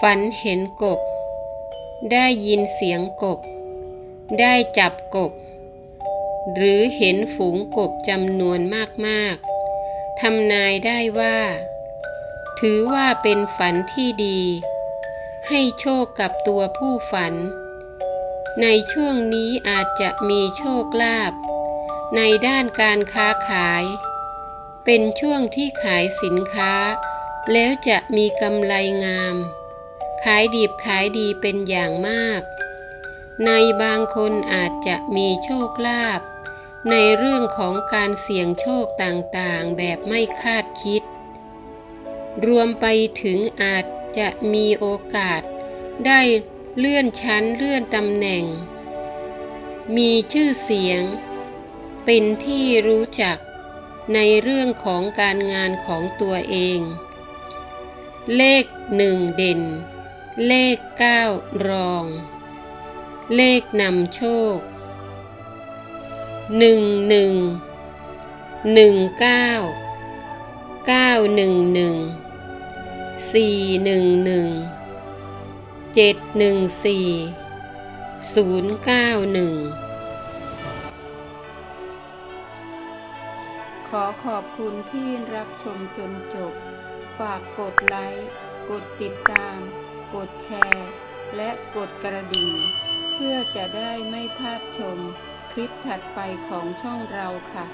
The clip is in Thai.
ฝันเห็นกบ ได้ยินเสียงกบ ได้จับกบ หรือเห็นฝูงกบจำนวนมากๆทำนายได้ว่า ถือว่าเป็นฝันที่ดี ให้โชคกับตัวผู้ฝัน ในช่วงนี้อาจจะมีโชคลาภในด้านการค้าขาย เป็นช่วงที่ขายสินค้า แล้วจะมีกำไรงาม ขายดีบขายดีเป็นอย่างมาก ในบางคนอาจจะมีโชคลาภในเรื่องของการเสี่ยงโชคต่างๆ แบบไม่คาดคิด รวมไปถึงอาจจะมีโอกาส ได้เลื่อนชั้นเลื่อนตำแหน่ง มีชื่อเสียง เป็นที่รู้จักในเรื่องของการงานของตัวเอง เลขหนึ่งเด่น เลขเก้ารอง เลขนำโชคหนึ่งหนึ่งหนึ่งเก้าเก้าหนึ่งหนึ่งสี่หนึ่งหนึ่งเจ็ดหนึ่งสี่ศูนย์เก้าหนึ่งขอขอบคุณที่รับชมจนจบ ฝากกดไลค์ กดติดตาม กดแชร์ และกดกระดิ่ง เพื่อจะได้ไม่พลาดชมคลิปถัดไปของช่องเราค่ะ